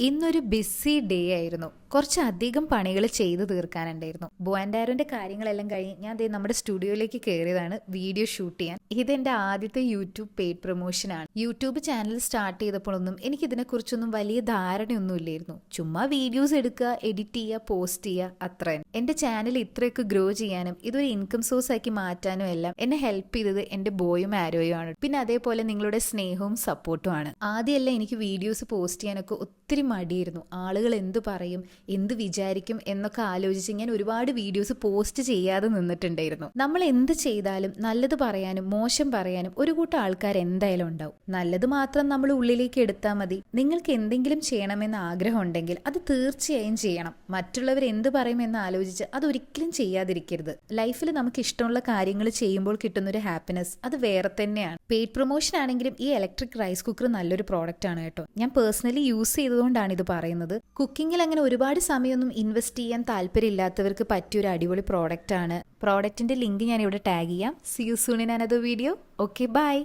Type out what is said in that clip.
ഇന്നൊരു BC day ആയിരുന്നു. കുറച്ചധികം പണികൾ ചെയ്തു തീർക്കാനുണ്ടായിരുന്നു. ബുവാൻഡാരോന്റെ കാര്യങ്ങളെല്ലാം കഴിഞ്ഞ് ഞാൻ അതേ നമ്മുടെ സ്റ്റുഡിയോയിലേക്ക് കയറിയതാണ് വീഡിയോ ഷൂട്ട് ചെയ്യാൻ. ഇതെന്റെ ആദ്യത്തെ യൂട്യൂബ് പെയ്ഡ് പ്രൊമോഷനാണ് യൂട്യൂബ് ചാനൽ സ്റ്റാർട്ട് ചെയ്തപ്പോഴൊന്നും എനിക്ക് ഇതിനെക്കുറിച്ചൊന്നും വലിയ ധാരണയൊന്നും ഇല്ലായിരുന്നു ചുമ്മാ വീഡിയോസ് എടുക്കുക എഡിറ്റ് ചെയ്യുക പോസ്റ്റ് ചെയ്യുക അത്ര. എന്റെ ചാനൽ ഇത്രയൊക്കെ ഗ്രോ ചെയ്യാനും ഇതൊരു ഇൻകം സോഴ്സ് ആക്കി മാറ്റാനും എല്ലാം എന്നെ ഹെൽപ്പ് ചെയ്തത് എന്റെ ബോയും ആരോയും ആണ്. പിന്നെ അതേപോലെ നിങ്ങളുടെ സ്നേഹവും സപ്പോർട്ടും ആണ്. ആദ്യമല്ല എനിക്ക് വീഡിയോസ് പോസ്റ്റ് ചെയ്യാനൊക്കെ ഒത്തിരി മടിയായിരുന്നു. ആളുകൾ എന്ത് പറയും? എന്ത് വിചാരിക്കും എന്നൊക്കെ ആലോചിച്ച് ഞാൻ ഒരുപാട് വീഡിയോസ് പോസ്റ്റ് ചെയ്യാതെ നിന്നിട്ടുണ്ടായിരുന്നു. നമ്മൾ എന്ത് ചെയ്താലും നല്ലത് പറയാനും മോശം പറയാനും ഒരു കൂട്ടം ആൾക്കാർ എന്തായാലും ഉണ്ടാവും. നല്ലത് മാത്രം നമ്മൾ ഉള്ളിലേക്ക് എടുത്താൽ മതി. നിങ്ങൾക്ക് എന്തെങ്കിലും ചെയ്യണമെന്ന് ആഗ്രഹം ഉണ്ടെങ്കിൽ അത് തീർച്ചയായും ചെയ്യണം. മറ്റുള്ളവർ എന്ത് പറയുമെന്ന് ആലോചിച്ച് അതൊരിക്കലും ചെയ്യാതിരിക്കരുത്. ലൈഫിൽ നമുക്ക് ഇഷ്ടമുള്ള കാര്യങ്ങൾ ചെയ്യുമ്പോൾ കിട്ടുന്ന ഒരു ഹാപ്പിനെസ് അത് വേറെ തന്നെയാണ്. പെയ്ഡ് പ്രൊമോഷൻ ആണെങ്കിലും ഈ ഇലക്ട്രിക് റൈസ് കുക്കർ നല്ലൊരു പ്രോഡക്റ്റ് ആണ് കേട്ടോ. ഞാൻ പേഴ്സണലി യൂസ് ചെയ്തുകൊണ്ടാണ് ഇത് പറയുന്നത്. കുക്കിങ്ങിൽ അങ്ങനെ ഒരുപാട് സമയമൊന്നും ഇൻവെസ്റ്റ് ചെയ്യാൻ താല്പര്യമില്ലാത്തവർക്ക് പറ്റിയ ഒരു അടിപൊളി പ്രോഡക്റ്റ് ആണ്. പ്രോഡക്റ്റിന്റെ ലിങ്ക് ഞാൻ ഇവിടെ ടാഗ് ചെയ്യാം. See you soon in another video okay bye